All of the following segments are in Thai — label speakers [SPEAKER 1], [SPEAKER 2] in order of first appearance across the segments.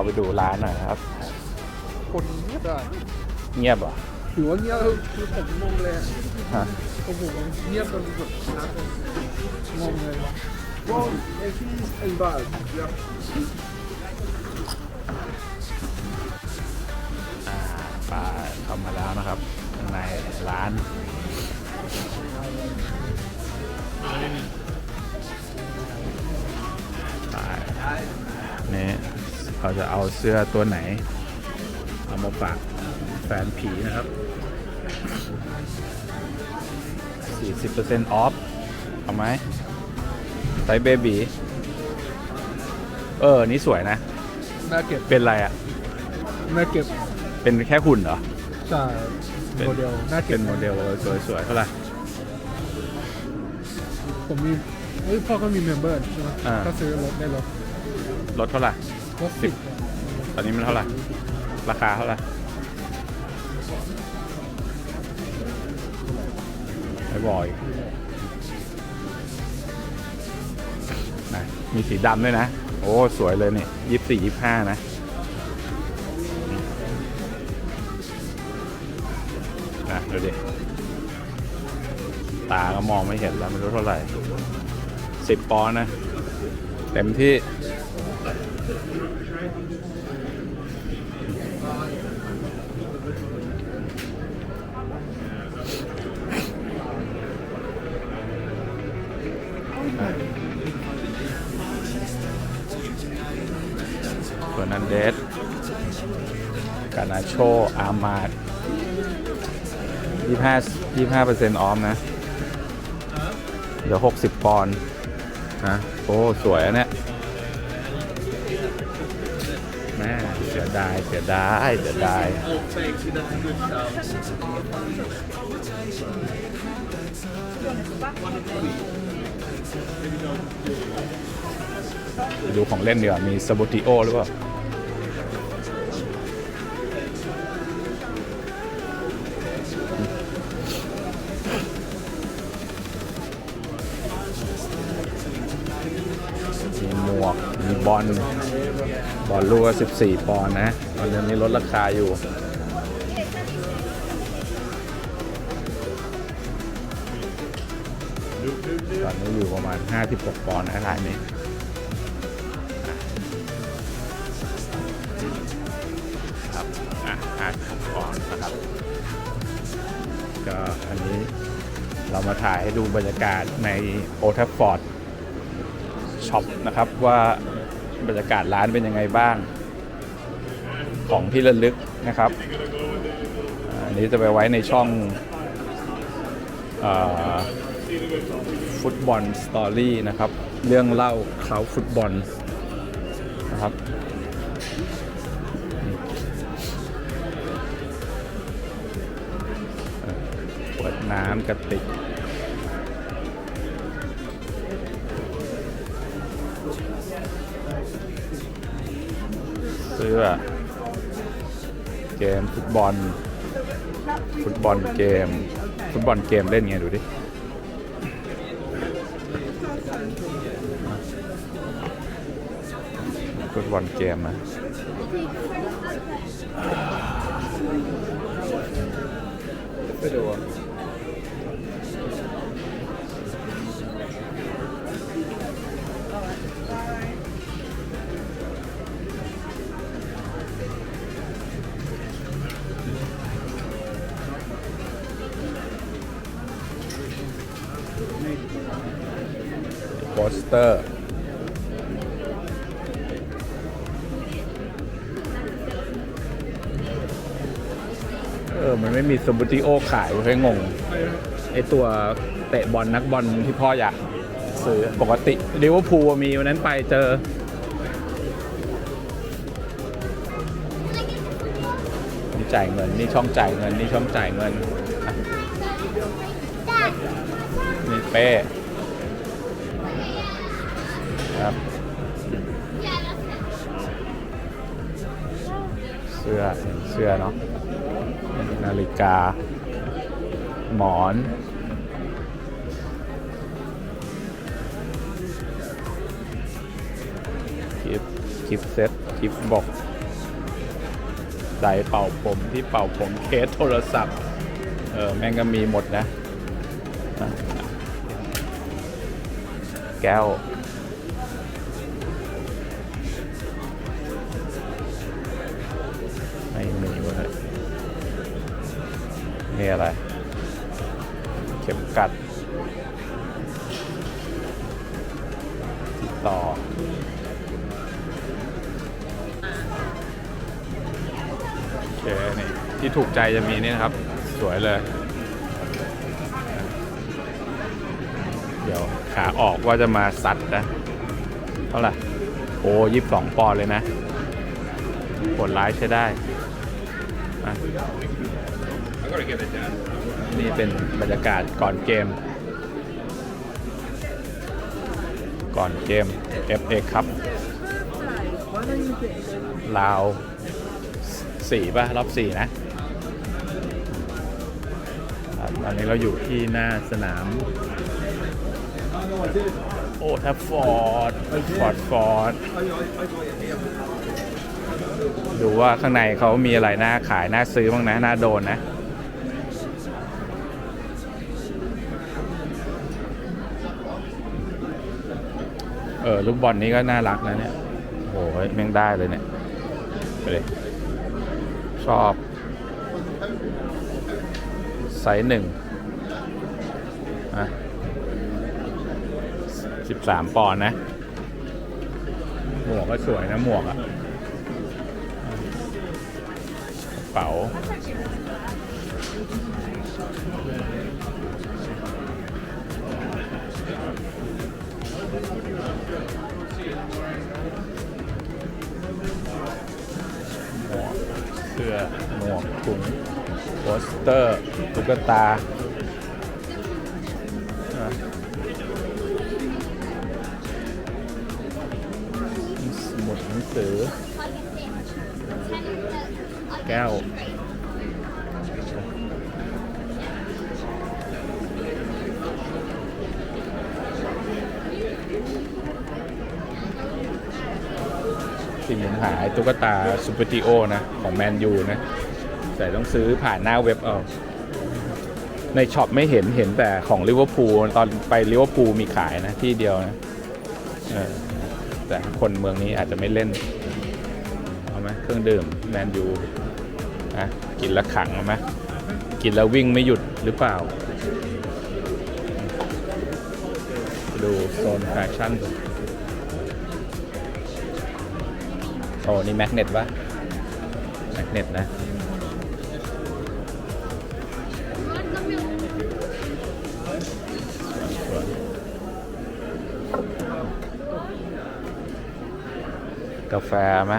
[SPEAKER 1] เราไปดูร้านหน่อยนะครับ
[SPEAKER 2] คนเงียบได้
[SPEAKER 1] เงียบเหรอ
[SPEAKER 2] ถือว่าเงียบคือผมงงเลยอะ
[SPEAKER 1] ฮะ
[SPEAKER 2] โอ้โหเงียบจนแบบนัดเลยงงเลย
[SPEAKER 3] One, it is a bag. Yeah.
[SPEAKER 1] อ่าปลาเข้ามาแล้วนะครับข้างในร้าน ไปนี่ เราจะเอาเสื้อตัวไหน เอามาฝากแฟนผีนะครับ 40%ออฟเอาไหมไซส์เบบีเออ นี่สวยนะ
[SPEAKER 2] น่าเก็บ
[SPEAKER 1] เป็นอะไรอะ่ะ
[SPEAKER 2] น่าเก็บ
[SPEAKER 1] เป็นแค่หุ่นเหรอ
[SPEAKER 2] ใช่
[SPEAKER 1] เป็น
[SPEAKER 2] โมเดล น่าเก็
[SPEAKER 1] เป็
[SPEAKER 2] บ
[SPEAKER 1] นโมเดลสวยๆเท่าไหร่
[SPEAKER 2] ผมมีเฮ้ยพ่อก็มีเมมเบอร์ใช่ไหม
[SPEAKER 1] อ่า
[SPEAKER 2] ก็ซื้อรถได้รถ
[SPEAKER 1] ลดเท่าไหร่
[SPEAKER 2] สิบ
[SPEAKER 1] ตอนนี้มันเท่าไหร่ ราคาเท่าไหร่ไม่บอกอีกไหนมีสีดำด้วยนะ โอ้ สวยเลยนี่ยี่สี่ยี่ห้านะนะดูดิ ตาก็มองไม่เห็นแล้วไม่รู้เท่าไหร่สิบปอนนะ เต็มที่ ฟอร์นันเดสกานาโช อาร์มาด25 25เปอร์เซ็นต์ออมนะ เดี๋ยว 60 ปอนด์นะโอ้ สวยอะเนี่ยแม่เสียดายเสียดายเสียดายไป ดูของเล่นดีกว่ามีสบูติโอหรือเปล่ามีหมวก มีบอล บอลลูกก็14 ปอนด์นะ ตอนนี้มีลดราคาอยู่ตอนนี้อยู่ประมาณ 56 ปอนด์นะรายนี้ มาถ่ายให้ดูบรรยากาศในโอทัฟฟอร์ดช็อปนะครับว่าบรรยากาศร้านเป็นยังไงบ้าง ของที่ระลึกนะครับอันนี้จะไปไว้ในช่องอฟุตบอลสตอรี่นะครับ เรื่องเล่าเขาฟุตบอลนะครับขวดน้ำกระติก สื้อ เกมฟุตบอล ฟุตบอลเกม ฟุตบอลเกมเล่นไงดูดิฟุตบอลเกมนะไปดู สเตอร์ เออ มันไม่มีสบูติโอขายเฮ้ยงง ไอตัวเตะบอลนักบอลที่พ่ออยากซื้อปกติลิเวอร์พูลมีวันนั้นไปเจอนี่จ่ายเงินนี่ช่องจ่ายเงินนี่ช่องจ่ายเงินนี่เป้ เสื้อเสื้อเนาะนาฬิกา หมอน กิฟต์กิฟเซ็ตกิฟบ็อกซ์ใส่เป่าผมที่เป่าผมเคสโทรศัพท์ เออ แม่งก็มีหมดนะ แก้ว นี่อะไร เข็มกัดติดต่อ โอเค นี่ ที่ถูกใจจะมีนี่นะครับ สวยเลย เดี๋ยวขาออกว่าจะมาสัตว์นะ เท่าไหร่ โอ้ยี่สิบสองปอนด์เลยนะผลร้ายใช้ได้ อะ นี่เป็นบรรยากาศก่อนเกม ก่อนเกม FA ครับลาวสี่ป่ะ รอบสี่นะตอนนี้เราอยู่ที่หน้าสนามโอ้ทัฟฟอร์ดฟอร์ดฟอร์ดดูว่าข้างในเขามีอะไรน่าขาย น่าซื้อบ้างนะ น่าโดนนะ ออลูกบอลนี้ก็น่ารักนะเนี่ยโอ้โหแม่งได้เลยเนี่ยไปเลยชอบไซส์หนึ่งอะสิบสามปอนด์นะ หมวกก็สวยนะหมวกอะกระเป๋า สเตอร์ตุ๊กตาอะสมุดหนังสือ แก้วสิ่งผมหาไอ้ตุ๊กตาซูเปอร์ติโอนะ ของแมนยูนะ แต่ต้องซื้อผ่านหน้าเว็บเอาในช็อปไม่เห็นเห็นแต่ของลิเวอร์พูลตอนไปลิเวอร์พูลมีขายนะที่เดียวนะแต่คนเมืองนี้อาจจะไม่เล่น เอาไหมเครื่องดื่มแมนยูอะกินแล้วขังเอาไหมกินแล้ววิ่งไม่หยุดหรือเปล่า ดูโซนแฟชั่นโอ้นี่แมกเนตปะแมกเนตนะ กาแฟไหม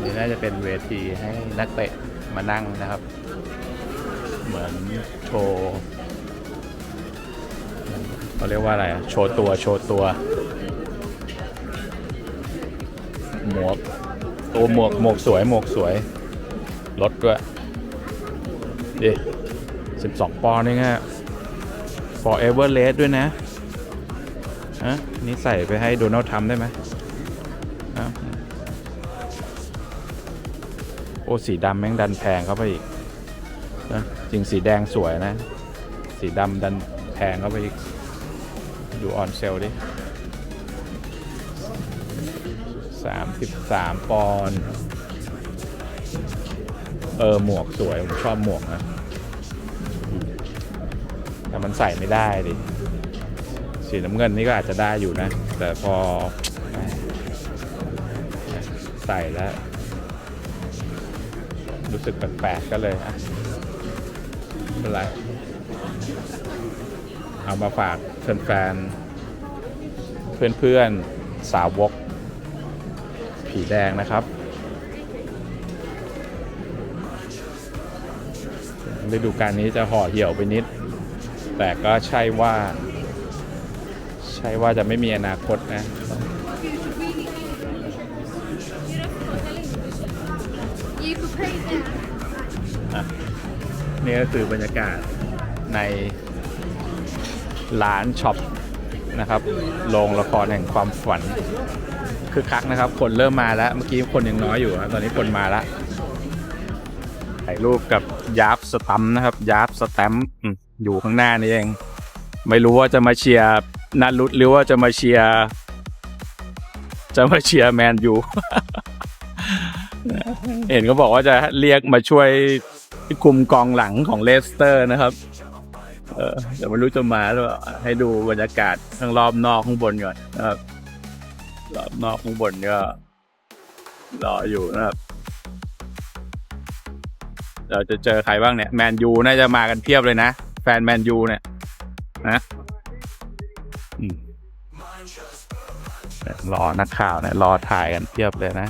[SPEAKER 1] นี่น่าจะเป็นเวทีให้นักเตะมานั่งนะครับ เหมือนโชว์เขาเรียกว่าอะไร โชว์ตัว โชว์ตัว หมวกตัวหมวก หมวกสวย หมวกสวย รถด้วยดิสิบสองปอนด์นี่ไง forever red ด้วยนะะนี่ใส่ไปให้โดนัลด์ทรัมป์ได้ไหมฮะโอ้สีดำแม่งดันแพงเข้าไปอีกนะจริงสีแดงสวยนะ สีดำดันแพงเข้าไปอีก ดูออนเซลดิสามสิบสามปอนด์เออ หมวกสวย ผมชอบหมวกนะ แต่มันใส่ไม่ได้ดิ สีน้ำเงินนี่ก็อาจจะได้อยู่นะ แต่พอใส่แล้ว รู้สึกแปลกๆก็เลยอะไม่เป็นไร เอามาฝากแฟนๆเพื่อนๆสาวก ผีแดงนะครับฤดูกาลนี้จะห่อเหี่ยวไปนิด แต่ก็ใช่ว่า ใช่ว่าจะไม่มีอนาคตนะ
[SPEAKER 4] You could pay them.
[SPEAKER 1] อะนี่ก็คือบรรยากาศในร้านช็อปนะครับ โรงละครแห่งความฝัน คือคักนะครับ คนเริ่มมาแล้ว เมื่อกี้คนยังน้อยอยู่นะตอนนี้คนมาแล้ว ถ่ายรูปกับยาร์ฟสตัมป์นะครับ ยาร์ฟสแตมป์อืมอยู่ข้างหน้านี่เอง ไม่รู้ว่าจะมาเชียร์ นัดรุดหรือว่าจะมาเชียร์จะมาเชียร์แมนยูเห็นเขาบอกว่าจะเรียกมาช่วยคุมกองหลังของเลสเตอร์นะครับ เออแต่ไม่รู้จะมาหรือเปล่าให้ดูบรรยากาศข้างรอบนอกข้างบนก่อนนะครับรอบนอกข้างบนก็รออยู่นะครับ เราจะเจอใครบ้างเนี่ยแมนยูน่าจะมากันเพียบเลยนะ แฟนแมนยูเนี่ยนะ รอนักข่าวเนี่ยรอถ่ายกันเทียบเลยนะ